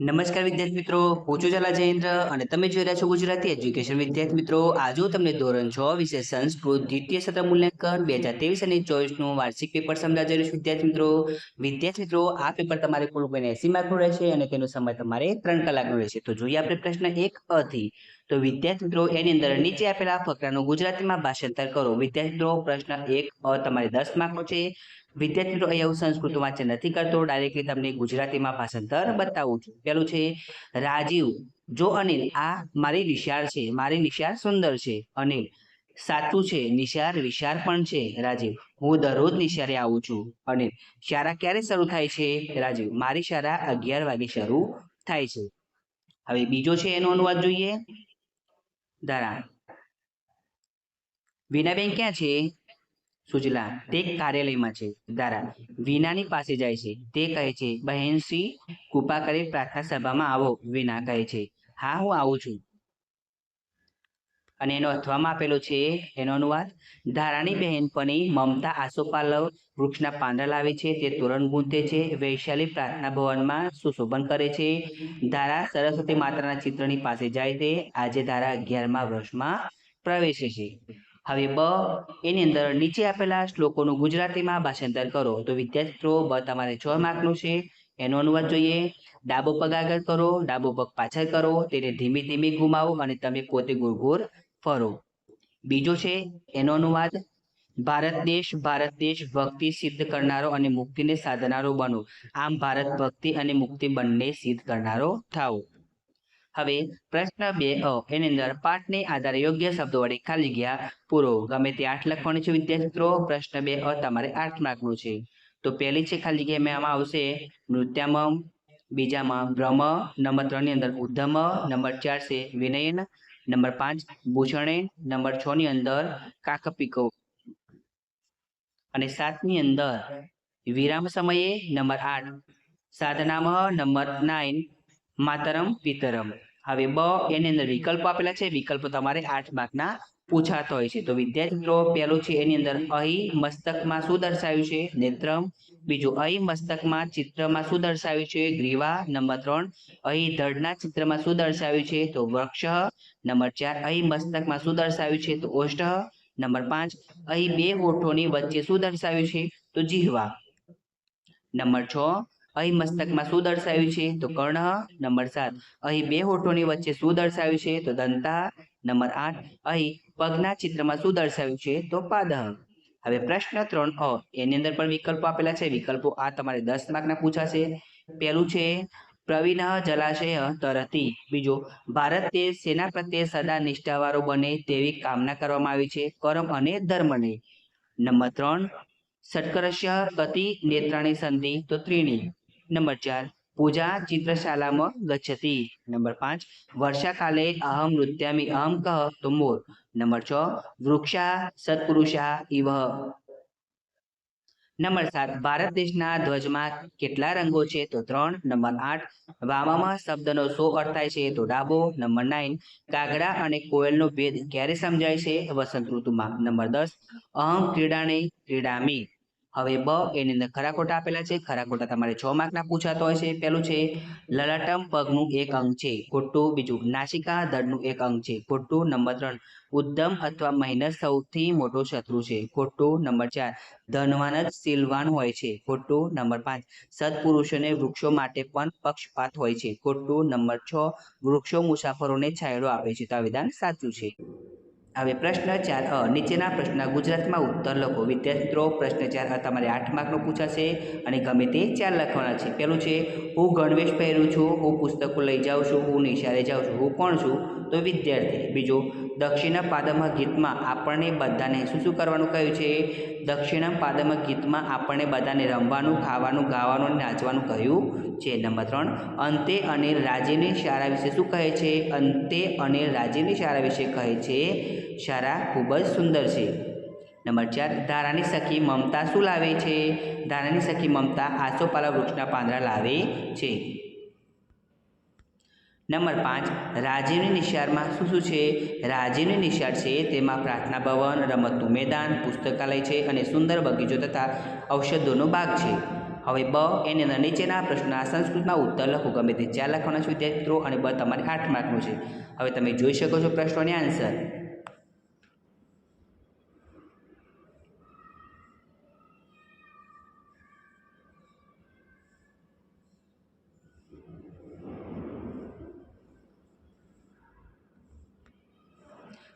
નમસ્કાર વિદ્યાર્થી મિત્રો, હું છું જલા જયેન્દ્ર અને તમે જોઈ રહ્યા છો ગુજરાતી એજ્યુકેશન. વિદ્યાર્થી મિત્રો, આજે તમને ધોરણ છ વિશે સંસ્કૃત, દ્વિતીય સત્ર મૂલ્યાંકન, બે હજાર ત્રેવીસ અને ચોવીસનું વાર્ષિક પેપર સમજાવી રહ્યું વિદ્યાર્થી મિત્રો વિદ્યાર્થી મિત્રો, આ પેપર તમારે કુલ કોઈને એસી માર્કનું રહેશે અને તેનો સમય તમારે ત્રણ કલાકનો રહેશે. તો જોઈએ આપણે પ્રશ્ન એક અ થી. તો વિદ્યાર્થી મિત્રો એની અંદર નીચે આપેલા ફકરાનું ગુજરાતીમાં ભાષાંતર કરો. વિદ્યાર્થી મિત્રો પ્રશ્ન એક તમારે દસ માર્કનો છે. વિદ્યાર્થી મિત્રો અહીંયા હું સંસ્કૃત વાંચન નથી કરતો, ડાયરેક્ટલી તમને ગુજરાતીમાં ભાષાંતર બતાવું છું. પેલું છે, રાજીવ, જો અનિલ, આ મારી નિશાળ છે. મારી નિશાળ સુંદર છે. અનિલ, સાચું છે. નિશાળ વિશાળ પણ છે. રાજીવ, હું દરરોજ નિશાળે આવું છું. અનિલ, શાળા ક્યારે શરૂ થાય છે? રાજીવ, મારી શાળા અગિયાર વાગે શરૂ થાય છે. હવે બીજો છે, એનો અનુવાદ જોઈએ. ધારા વિનાબેન ક્યાં છે? સુજલા, તે કાર્યાલયમાં છે. દારા, વિનાની પાસે જાય છે. તે કહે છે બહેનશ્રી કૃપા કરી પ્રાર્થના સભામાં આવો. વિના કહે છે, હા, હું આવું છું. અને એનો અથવામાં આપેલો છે, એનો અનુવાદ, ધારાની બહેનપણી મમતા આસોપાલવ વૃક્ષના પાંદડા લાવે છે, તે તોરણ ગૂંથે છે, વૈશાલી પ્રાર્થના ભવનમાં સુશોભન કરે છે. ધારા સરસ્વતી માતાના ચિત્રની પાસે જાય છે આજે ધારા અગિયારમાં વર્ષમાં પ્રવેશે છે. હવે બ, એની અંદર નીચે આપેલા શ્લોકોનું ગુજરાતીમાં ભાષાંતર કરો. તો વિદ્યાર્થીઓ, બ તમારે છ માર્કનું છે, એનો અનુવાદ જોઈએ. ડાબો પગ આગળ કરો, ડાબો પગ પાછળ કરો, તેને ધીમે ધીમે ઘુમાવો અને તમે પોતે ગોળ ફરો. બીજો છે, એનો અનુવાદ, ભારત દેશ ભારત દેશ, ભક્તિ સિદ્ધ કરનારો અને મુક્તિને સાધનારો બનો. આમ ભારત ભક્તિ અને મુક્તિ બંને સિદ્ધ કરનારો થાઓ. હવે, પ્રશ્ન બે અ, એની અંદર પાઠને આધારે યોગ્ય શબ્દો વડે ખાલી ગયા પૂરો. ગમે તે આઠ લખવાનું છે વિદ્યાર્થી મિત્રો પ્રશ્ન બે અ, તમારે આઠ માર્કનું છે. તો પહેલી છે ખાલી જગ્યા એમાં આવશે, નૃત્યામમ, બીજામાં બ્રહ્મ, નંબર ત્રણની અંદર ઉદ્ધમ, નંબર ચાર છે વિનયન નંબર પાંચ, ભૂષણે નંબર છ ની અંદર કાકપિકો. અને સાતની અંદર વિરામ સમયે નંબર આઠ, સાધનામહ નંબર નાઇન, માતરમ, પિતરમ. હવે બ એની અંદર વિકલ્પો આપેલા છે. વિકલ્પો તમારે આઠ માર્કના પૂછાતો હોય છે. તો વિદ્યાર્થી મિત્રો પહેલું છે એની અંદર અહીં મસ્તકમાં શું દર્શાવ્યું છે? નેત્રમ. બીજું, અહીં મસ્તકમાં ચિત્રમાં શું દર્શાવ્યું છે? ગ્રીવા. નંબર ત્રણ, અહીં ધડના ચિત્રમાં શું દર્શાવ્યું છે? તો વૃક્ષ. નંબર ચાર, અહીં મસ્તકમાં શું દર્શાવ્યું છે? તો ઓષ્ઠ. નંબર પાંચ, અહીં બે હોઠોની વચ્ચે શું દર્શાવ્યું છે? તો જીહવા. નંબર છ અહીં મસ્તકમાં શું દર્શાવ્યું છે? તો કર્ણ નંબર સાત. અહીં બે હોઠોની વચ્ચે શું દર્શાવ્યું છે? તો દંતા નંબર આઠ. અહીં પગના ચિત્રમાં શું દર્શાવ્યું છે? તો પાદહ. હવે પ્રશ્ન ત્રણ અ. એની અંદર પણ વિકલ્પો આપેલા છે. વિકલ્પો આ તમારે દસ માર્કના પૂછાશે. પહેલું છે, પ્રવીણ જલાશય તરતી. બીજો, ભારત દેશ સેના પ્રત્યે સદા નિષ્ઠાવાળો બને તેવી કામના કરવામાં આવી છે. કર્મ અને ધર્મને. નંબર ત્રણ સટકરસ્ય ગતિ નેત્રાણી સંધિ. તો ત્રીણી. નંબર ચાર. પૂજા ચિત્રશાલામાં ગચ્છતિ. નંબર પાંચ. વર્ષાકાલે અહમ નૃત્યામિ અહમ કહ તો મોર નંબર છ. વૃક્ષા સત્પુરુષા ઇવ નંબર સાત. ભારત દેશના ધ્વજમાં કેટલા રંગો છે તો ત્રણ. નંબર આઠ. વામામાં શબ્દનો સો અર્થ થાય છે તો ડાબો. Number nine. કાગડા અને કોયલનો ભેદ ક્યારે સમજાય છે? વસંત ઋતુમાં. નંબર દસ. અહમ ક્રીડાને ક્રીડામી. હવે બ એની અંદર ખરા ખોટા આપેલા છે. ખરા ખોટા તમારે છ માર્કના પૂછાતો હોય છે. પહેલું છે, લલાટમ પગનું એક અંગ છે. ખોટું. બીજું, નાસિકા દળનું એક અંગ છે. ખોટું. નંબર ત્રણ ઉદ્દમ અથવા મહેનત સૌથી મોટો શત્રુ છે. ખોટું. નંબર ચાર, ધનવાન જ શીલવાન હોય છે. ખોટું. નંબર પાંચ, સત્પુરુષોને વૃક્ષો માટે પણ પક્ષપાત હોય છે. ખોટું. નંબર છ, વૃક્ષો મુસાફરોને છાંયડો આપે છે. તો આ વિધાન સાચું છે. હવે પ્રશ્ન ચાર, અ, નીચેના પ્રશ્ન ગુજરાતમાં ઉત્તર લખો. વિદ્યાર્થી મિત્રો પ્રશ્ન ચાર, અ, તમારે આઠ માર્કનો પૂછાશે અને ગમે તે ચાર લખવાના છે. પહેલું છે, હું ગણવેશ પહેરું છું, હું પુસ્તકો લઈ જાઉં છું, હું નિશાળે જાઉં છું, હું કોણ છું? તો વિદ્યાર્થી. બીજું દક્ષિણ પાદમ ગીતમાં આપણને બધાને શું શું કરવાનું કહ્યું છે? દક્ષિણ પાદમ ગીતમાં આપણને બધાને રમવાનું, ખાવાનું, ગાવાનું નાચવાનું કહ્યું છે. નંબર ત્રણ, અંતે અને રાજીની શાળા વિશે શું કહે છે? અંતે અને રાજીની શાળા વિશે કહે છે. શાળા ખૂબ જ સુંદર છે. નંબર ચાર, ધારાની સખી મમતા શું લાવે છે? ધારાની સખી મમતા આસોપાલા વૃક્ષના પાંદડા લાવે છે. નંબર પાંચ, રાજીવની નિશાળમાં શું શું છે? રાજીવની નિશાળ છે, તેમાં પ્રાર્થના ભવન, રમતનું મેદાન, પુસ્તકાલય છે અને સુંદર બગીચો તથા ઔષધોનો બાગ છે. હવે બ એની અંદર નીચેના પ્રશ્નના સંસ્કૃતમાં ઉત્તર લખો. ગમે તે ચાર લખવાના છે વિદ્યાર્થી અને બ તમારે આઠ માર્કનું છે. હવે તમે જોઈ શકો છો પ્રશ્નોની આન્સર.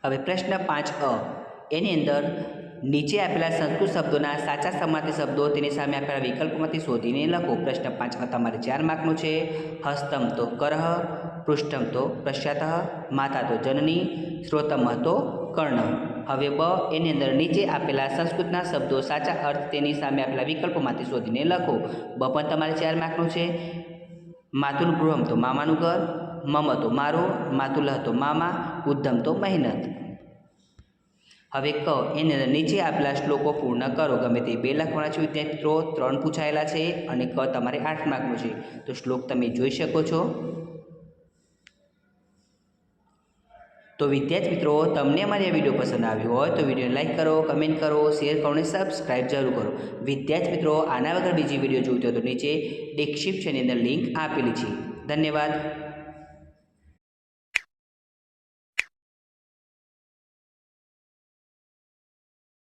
હવે પ્રશ્ન પાંચ અ. એની અંદર નીચે આપેલા સંસ્કૃત શબ્દોના સાચા સમાર્થી શબ્દો તેની સામે આપેલા વિકલ્પમાંથી શોધીને લખો. પ્રશ્ન પાંચ, અ તમારે ચાર માર્કનું છે. હસ્તમ તો કરહ, પૃષ્ઠમ તો પશ્ચાત માતા તો જનની, શ્રોતમ તો કર્ણ. હવે બ, એની અંદર નીચે આપેલા સંસ્કૃતના શબ્દો સાચા અર્થ તેની સામે આપેલા વિકલ્પોમાંથી શોધીને લખો. બ પણ તમારે ચાર માર્કનું છે. માતુલ ગૃહમ તો મામાનું ઘર. મમ તો મારો, માતુલહ તો મામા, ઉદ્ધમ તો મહેનત. હવે ક એને નીચે આપેલા શ્લોકો પૂર્ણ કરો. ગમે તે બે લખવાના છે મિત્રો, ત્રણ પૂછાયેલા છે અને ક તમારે આઠ માર્કનું છે. તો શ્લોક તમે જોઈ શકો છો. તો વિદ્યાર્થી મિત્રો, તમને અમારી આ વીડિયો પસંદ આવ્યો હોય તો વિડીયોને લાઇક કરો, કમેન્ટ કરો, શેર કરો અને સબસ્ક્રાઇબ જરૂર કરો. વિદ્યાર્થી મિત્રો, આના વગર બીજી વીડિયો જોઈતો તો નીચે ડિસ્ક્રિપ્શનની અંદર લિંક આપેલી છે. ધન્યવાદ.